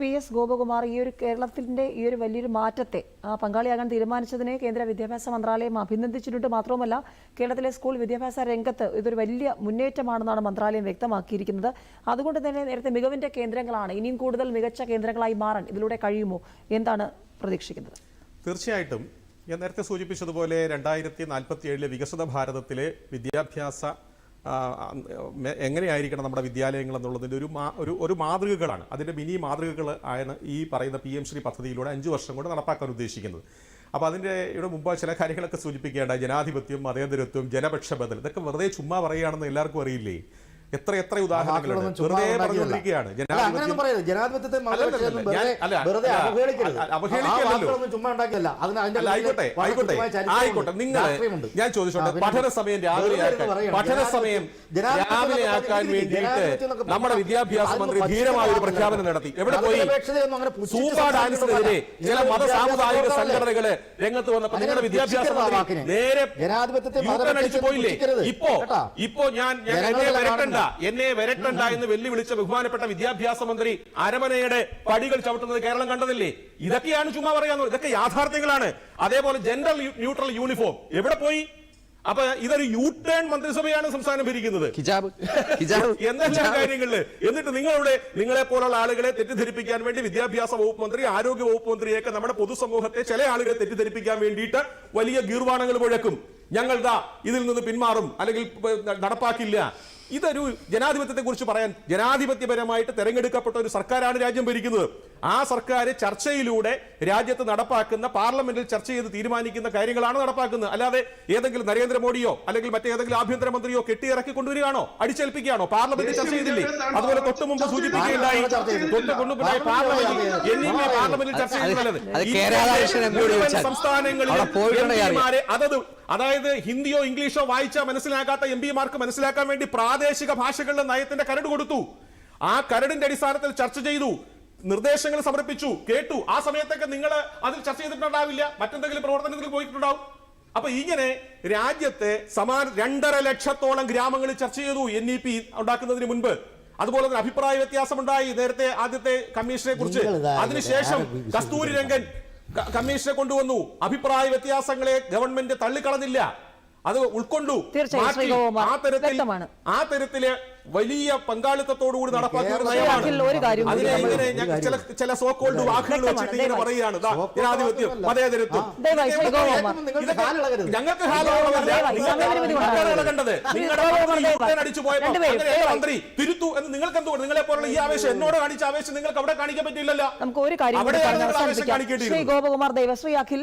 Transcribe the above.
P S Gopakumar ഈ ഒരു കേരളത്തിന്റെ ഈ ഒരു വലിയൊരു മാറ്റത്തെ പങ്കാളിയാകാൻ തീരുമാനിച്ചതിനെ കേന്ദ്ര വിദ്യാഭ്യാസ മന്ത്രാലയം അഭിനന്ദിച്ചിട്ടുണ്ട്. മാത്രവുമല്ല കേരളത്തിലെ സ്കൂൾ വിദ്യാഭ്യാസ രംഗത്ത് ഇതൊരു വലിയ മുന്നേറ്റമാണെന്നാണ് മന്ത്രാലയം വ്യക്തമാക്കിയിരിക്കുന്നത്. അതുകൊണ്ട് തന്നെ നേരത്തെ മികവിന്റെ കേന്ദ്രങ്ങളാണ് ഇനിയും കൂടുതൽ മികച്ച കേന്ദ്രങ്ങളായി മാറാൻ ഇതിലൂടെ കഴിയുമോ എന്താണ് പ്രതീക്ഷിക്കുന്നത്? തീർച്ചയായിട്ടും. ഞാൻ നേരത്തെ സൂചിപ്പിച്ചതുപോലെ രണ്ടായിരത്തി നാൽപ്പത്തി ഏഴിലെ വികസിത ഭാരതത്തിലെ വിദ്യാഭ്യാസ എങ്ങനെയായിരിക്കണം നമ്മുടെ വിദ്യാലയങ്ങൾ എന്നുള്ളതിന്റെ ഒരു ഒരു ഒരു മാതൃകകളാണ്. അതിന്റെ മിനി മാതൃകകൾ ആണ് ഈ പറയുന്ന പി എം ശ്രീ പദ്ധതിയിലൂടെ അഞ്ച് വർഷം കൊണ്ട് നടപ്പാക്കാൻ ഉദ്ദേശിക്കുന്നത്. അപ്പോൾ അതിന്റെ ഇവിടെ മുമ്പ് ചില കാര്യങ്ങളൊക്കെ സൂചിപ്പിക്കേണ്ട ജനാധിപത്യം മതേതരത്വം ജനപക്ഷ ബദൽ ഇതൊക്കെ വെറുതെ ചുമ്മാ പറയുകയാണെന്ന് എല്ലാവർക്കും അറിയില്ലേ? എത്ര എത്ര ഉദാഹരണങ്ങളുണ്ട് വെറുതെ. പറഞ്ഞുകൊണ്ടിരിക്കുകയാണ്. ഞാൻ- ആയിക്കോട്ടെ ആയിക്കോട്ടെ. ആയിക്കോട്ടെ നിങ്ങൾ ചോദിച്ചോട്ടെ പഠന സമയം രാവിലെ. പഠന സമയം രാവിലെ ആക്കാൻ വേണ്ടിയിട്ട് നമ്മുടെ വിദ്യാഭ്യാസ മന്ത്രി ധീരമായ ഒരു. പ്രഖ്യാപനം നടത്തി. എവിടെ പോയി? സൂപ്പർ ഡാൻസിനെതിരെ ചില മത സാമുദായിക സംഘടനകൾ രംഗത്ത് വന്നപ്പോൾ നിങ്ങളുടെ വിദ്യാഭ്യാസ മന്ത്രി നേരെ പോയില്ലേ? ഇപ്പോ ഇപ്പോ ഞാൻ എന്നെ കാണുന്നില്ല. എന്നെ വരട്ടണ്ട എന്ന് വെല്ലുവിളിച്ച ബഹുമാനപ്പെട്ട വിദ്യാഭ്യാസ മന്ത്രി അരമനയുടെ പടികൾ ചവിട്ടുന്നത് കേരളം കണ്ടതില്ലേ? ഇതൊക്കെയാണ് ചുമ്മാ പറയാന്ന് ഇതൊക്കെ യാഥാർത്ഥ്യങ്ങളാണ്. അതേപോലെ ജെൻഡർ ന്യൂട്രൽ യൂണിഫോം എവിടെ പോയി? അപ്പൊ ഇതൊരു യു ടേൺ മന്ത്രിസഭയാണ് സംസ്ഥാനം ഭരിക്കുന്നത്. എന്തെല്ലാം കാര്യങ്ങളിൽ എന്നിട്ട് നിങ്ങളുടെ നിങ്ങളെ പോലുള്ള ആളുകളെ തെറ്റിദ്ധരിപ്പിക്കാൻ വേണ്ടി വിദ്യാഭ്യാസ വകുപ്പ് മന്ത്രി ആരോഗ്യ വകുപ്പ് മന്ത്രിയൊക്കെ നമ്മുടെ പൊതുസമൂഹത്തെ ചില ആളുകളെ തെറ്റിദ്ധരിപ്പിക്കാൻ വേണ്ടിയിട്ട് വലിയ ഗീർവാണങ്ങൾ മുഴക്കും. ഞങ്ങൾ ദാ ഇതിൽ നിന്ന് പിന്മാറും. അല്ലെങ്കിൽ നടപ്പാക്കില്ല. ഇതൊരു ജനാധിപത്യത്തെക്കുറിച്ച് പറയാൻ ജനാധിപത്യപരമായിട്ട് തെരഞ്ഞെടുക്കപ്പെട്ട ഒരു സർക്കാരാണ് രാജ്യം ഭരിക്കുന്നത്. ആ സർക്കാർ ചർച്ചയിലൂടെ രാജ്യത്ത് നടപ്പാക്കുന്ന പാർലമെന്റിൽ ചർച്ച ചെയ്ത് തീരുമാനിക്കുന്ന കാര്യങ്ങളാണ് നടപ്പാക്കുന്നത്. അല്ലാതെ ഏതെങ്കിലും നരേന്ദ്രമോദിയോ അല്ലെങ്കിൽ മറ്റേതെങ്കിലും ആഭ്യന്തരമന്ത്രിയോ കെട്ടിയിറക്കി കൊണ്ടുവരികയാണോ? അടിച്ചേൽപ്പിക്കുകയാണോ? പാർലമെന്റിൽ ചർച്ച ചെയ്തില്ലേ? അതുപോലെ തൊട്ട് മുമ്പ് സൂചിപ്പിക്കുകയുണ്ടായി തൊട്ട് കൊണ്ടുപോയി പാർലമെന്റിൽ എന്നിങ്ങനെ പാർലമെന്റിൽ ചർച്ച ചെയ്യുന്നത് സംസ്ഥാനങ്ങളിൽ അതത് അതായത് ഹിന്ദിയോ ഇംഗ്ലീഷോ വായിച്ചാൽ മനസ്സിലാക്കാത്ത എം പിമാർക്ക് മനസ്സിലാക്കാൻ വേണ്ടി പ്രാദേശിക ഭാഷകളിലെ നയത്തിന്റെ കരട് കൊടുത്തു. ആ കരടിന്റെ അടിസ്ഥാനത്തിൽ ചർച്ച ചെയ്തു. നിർദ്ദേശങ്ങൾ സമർപ്പിച്ചു കേട്ടു. ആ സമയത്തൊക്കെ നിങ്ങൾ അതിൽ ചർച്ച ചെയ്തിട്ടുണ്ടാവില്ല. മറ്റെന്തെങ്കിലും പ്രവർത്തനത്തിൽ പോയിട്ടുണ്ടാവും. അപ്പൊ ഇങ്ങനെ രാജ്യത്തെ സമാന രണ്ടര ലക്ഷത്തോളം ഗ്രാമങ്ങളിൽ ചർച്ച ചെയ്തു എൻ ഇ പി ഉണ്ടാക്കുന്നതിന് മുൻപ്. അതുപോലെ തന്നെ അഭിപ്രായ വ്യത്യാസമുണ്ടായി നേരത്തെ ആദ്യത്തെ കമ്മീഷനെ കുറിച്ച്. അതിനുശേഷം കസ്തൂരി രംഗൻ കമ്മീഷനെ കൊണ്ടുവന്നു. അഭിപ്രായ വ്യത്യാസങ്ങളെ ഗവൺമെന്റ് തള്ളിക്കളഞ്ഞില്ല. അത് ഉൾക്കൊണ്ടു. ആ തരത്തിൽ ആ തരത്തിൽ വലിയ പങ്കാളിത്തത്തോടുകൂടി നടപ്പാക്കിയ ഒരു നയമാണ് ഒരു കാര്യം അതിനെ ഇങ്ങനെ ഞാൻ ചില ചില സോക്കോൾഡ് വാക്കുകൾ വ്യക്തമാണ്, വെച്ചിട്ട് ഇങ്ങനെ ദയവായി. പറയുകയാണ്. ദാ, സോക്കോൾഡ് ജനാധിപത്യം മതേതരത്വം. ശ്രീ ഇതൊക്കെ ഗോപകുമാർ. നിങ്ങൾക്ക് ഞങ്ങൾക്ക്. ശ്രീ നിങ്ങളുടെ മന്ത്രി അടിച്ചു തിരുത്തു. എന്ന് നിങ്ങൾക്ക് എന്തുകൊണ്ട് നിങ്ങളെ പോലുള്ള ഈ ആവേശം എന്നോട് കാണിച്ച ആവേശം നിങ്ങൾക്ക് അവിടെ കാണിക്കാൻ പറ്റില്ലല്ലോ നമുക്ക് ഒരു കാര്യം ആവേശം ശ്രീ ഗോപകുമാർ ദേവശ്രീ അഖിൽ